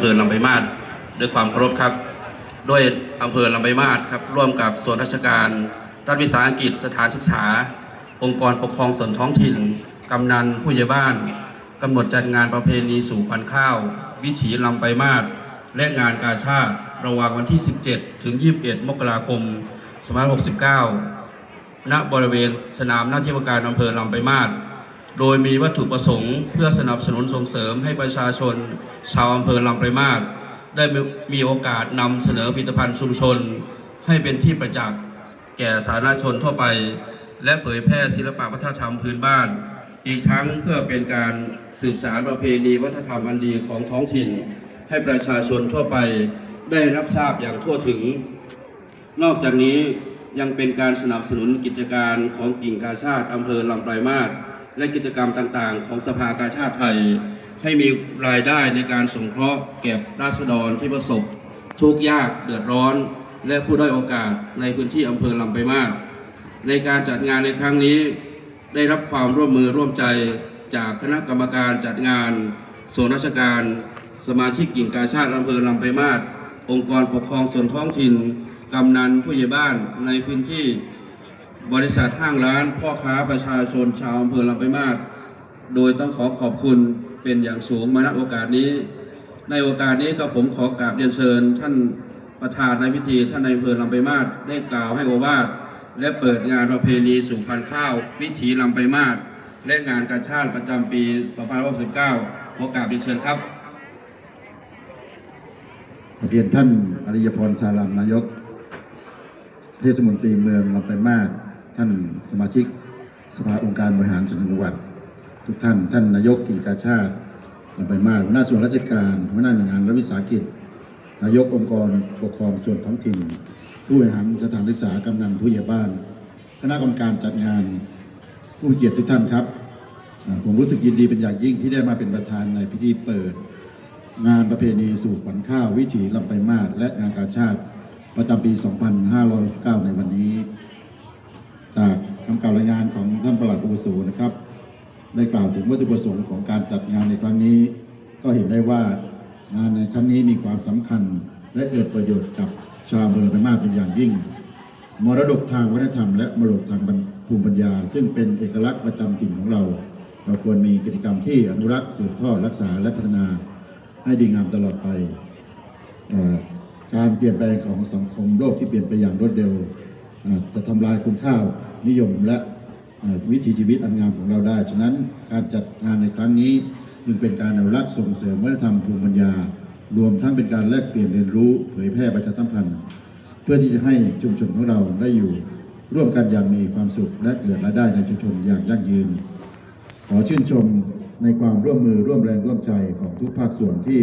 อำเภอลำไปลายมาศด้วยความเคารพครับโดยอำเภอลำไปลายมาศครับร่วมกับส่วนราชการ รัฐวิสาหกิจสถานศึกษา องค์กรปกครองส่วนท้องถิ่นกำนันผู้ใหญ่บ้านกำหนดจัดงานประเพณีสู่ขวัญข้าว วิถีลำไปลายมาศและงานกาชาติระหว่างวันที่ 17 ถึง 21 มกราคม 2569 ณ บริเวณสนามหน้าที่ว่าการอำเภอลำไปลายมาศ โดยมีวัตถุประสงค์เพื่อสนับสนุนส่งเสริมให้ประชาชน ชาวอำเภอลำไปลายมาศได้มีมีโอกาสนำเสนอผลิตภัณฑ์ชุมชน ให้เป็นที่ประจักษ์แก่สาธารณชนทั่วไป และเผยแพร่ศิลปะวัฒนธรรมพื้นบ้าน อีกทั้งเพื่อเป็นการสืบสานประเพณีวัฒนธรรมอันดีของท้องถิ่น ให้ประชาชนทั่วไปได้รับทราบอย่างทั่วถึง นอกจากนี้ยังเป็นการสนับสนุนกิจการของกิ่งกาชาติอำเภอลำปลายมาศ และกิจกรรมต่างๆ ของสภากาชาติไทย ให้มีรายได้ในการสงเคราะห์แก่ราษฎรที่ประสบ ทุกข์ยากเดือดร้อน และผู้ด้อยโอกาสในพื้นที่อำเภอลำปมาศในการจัดงานในครั้งนี้ ได้รับความร่วมมือร่วมใจจากคณะกรรมการจัดงานส่วนราชการ สมาชิกกิ่งกาชาติอำเภอลำไปมาศองค์กรปกครองส่วนท้องถิ่นกำนันผู้ใหญ่บ้านในพื้นที่ บริษัทห้างร้าน พ่อค้าประชาชนชาวอำเภอลำไปมาศโดยต้องขอขอบคุณเป็นอย่างสูงมาณโอกาสนี้ ในโอกาสนี้ก็ผมขอกราบเรียนเชิญ ท่านประธานในพิธีท่านในอำเภอลำไปมาศได้กล่าวให้โอวาทและเปิดงานประเพณีสู่พันข้าววิถีลำไปมาศและงานกาชาติประจำปี 2569 ขอกราบเรียนเชิญครับเรียนท่านอริยพรสารามนายก เทศมนตรีเมืองลำปมาศ ท่านสมาชิกสภาองค์การบริหารส่วนจังหวัด ทุกท่าน ท่านนายกกิ่งกาชาติลำปมาศหัวหน้าส่วนราชการหัวหน้าหน่วยงานรัฐวิสาหกิจ นายกองค์กรปกครองส่วนท้องถิ่น ผู้บริหารสถานศึกษากำนันผู้ใหญ่บ้าน คณะกรรมการจัดงานผู้เกียรติทุกท่านครับ ผมรู้สึกยินดีเป็นอย่างยิ่งที่ได้มาเป็นประธานในพิธีเปิด งานประเพณีสู่ขวัญข้าววิถีลำไปลายมาศและงานกาชาติประจำปี 2509 ในวันนี้าวรายงานของท่านประหลัดอุปสูนะครับ ได้กล่าวถึงวัตถุประสงค์ของการจัดงานในครั้งนี้ ก็เห็นได้ว่างานในครั้งนี้มีความสำคัญ และเกิดประโยชน์กับชาวอำเภอลำไปลายมาเป็นอย่างยิ่ง มรดกทางวัฒนธรรมและมรดกทางภูมิปัญญา ซึ่งเป็นเอกลักษณ์ประจำถิ่นของเรา เราควรมีกิจกรรมที่อนุรักษ์สืบทอดรักษาและพัฒนาให้ดีงามตลอดไป การเปลี่ยนแปลงของสังคมโลกที่เปลี่ยนไปอย่างรวดเร็วจะทำลายคุณค่า นิยมและวิถีชีวิตอันงามของเราได้ ฉะนั้นการจัดงานในครั้งนี้จึงเป็นการอนุรักษ์ส่งเสริมวัฒนธรรมภูมิปัญญา รวมทั้งเป็นการแลกเปลี่ยนเรียนรู้เผยแพร่ประชาสัมพันธ์ เพื่อที่จะให้ชุมชนของเราได้อยู่ร่วมกันอย่างมีความสุขและเกิดรายได้ในชุมชนอย่างยั่งยืน ขอชื่นชมในความร่วมมือร่วมแรงร่วมใจของทุกภาคส่วนที่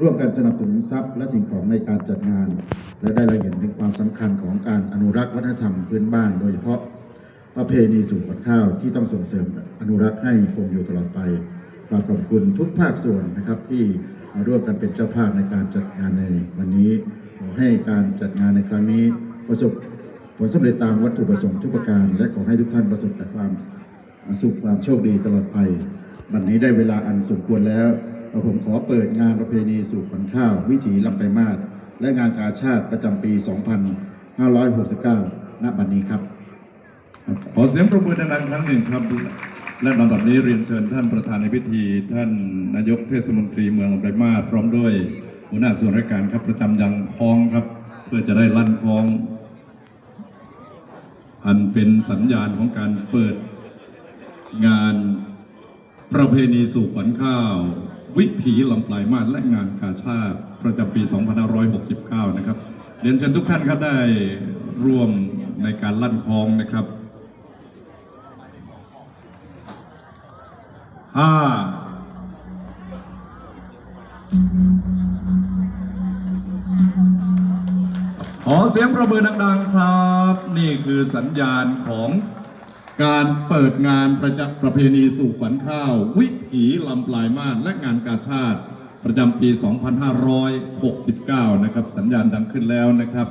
ร่วมกันสนับสนุนทรัพย์และสิ่งของในการจัดงาน และได้เราเห็นถึงความสำคัญของการอนุรักษ์วัฒนธรรมพื้นบ้าน โดยเฉพาะประเพณีสู่ขวัญข้าวที่ต้องส่งเสริมอนุรักษ์ให้คงอยู่ตลอดไปกราบขอบคุณทุกภาคส่วนนะครับที่มาร่วมกันเป็นเจ้าภาพในการจัดงานในวันนี้ขอให้การจัดงานในครั้งนี้ประสบผลสำเร็จตามวัตถุประสงค์ทุกประการ และขอให้ทุกท่านประสบแต่ความสุขความโชคดีตลอดไปวันนี้ได้เวลาอันสมควรแล้ว ผมขอเปิดงานประเพณีสู่ขวัญข้าว วิถีลำไปลายมาศและงานกาชาติประจำปี 2569 ณ บัดนี้ครับ ขอเสียงปรบมือดังๆครั้งหนึ่งครับ และลำดับนี้เรียนเชิญท่านประธานในพิธี ท่านนายกเทศมนตรีเมืองลำปลายมาศพร้อมด้วยหัวหน้าส่วนราชการครับประจำยังคลองครับ เพื่อจะได้ลั่นคลอง อันเป็นสัญญาณของการเปิดงานประเพณีสู่ขวัญข้าว วิถีลำปลายมาศและงานกาชาติประจำปี 2569 นะครับ เรียนเชิญทุกท่านครับได้ร่วมในการลั่นคลองนะครับห้าขอเสียงประเมือดังๆครับ นี่คือสัญญาณของ การเปิดงานประจประเพณีสู่ขวัญข้าว วิถีลำปลายมาศและงานกาชาติ ประจำปี 2569 นะครับ สัญญาณดังขึ้นแล้วนะครับ